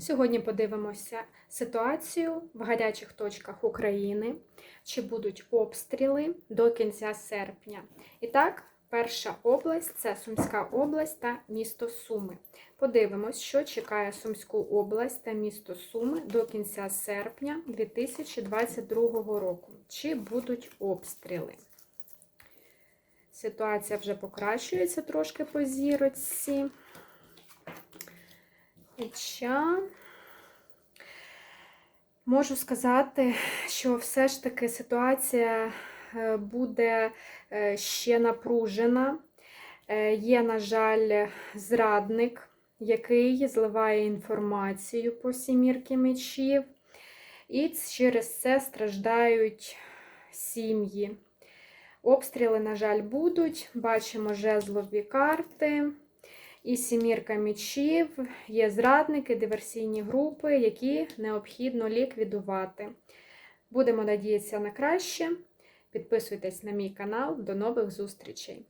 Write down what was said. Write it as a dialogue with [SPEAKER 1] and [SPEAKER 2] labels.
[SPEAKER 1] Сьогодні подивимося ситуацію в гарячих точках України, чи будуть обстріли до кінця серпня. І так, перша область це Сумська область та місто Суми. Подивимось, що чекає Сумську область та місто Суми до кінця серпня 2022 року. Чи будуть обстріли? Ситуація вже покращується трошки по зірочці. Хоча можу сказати, що все ж таки ситуація е, буде е, ще напружена. Е, Є, на жаль, зрадник, який зливає інформацію по сімірки мечів, і через це страждають сім'ї. Обстріли, на жаль, будуть. Бачимо жезлові карти. І сімірка мечів, є зрадники, диверсійні групи, які необхідно ліквідувати. Будемо надіятися на краще. Підписуйтесь на мій канал. До нових зустрічей!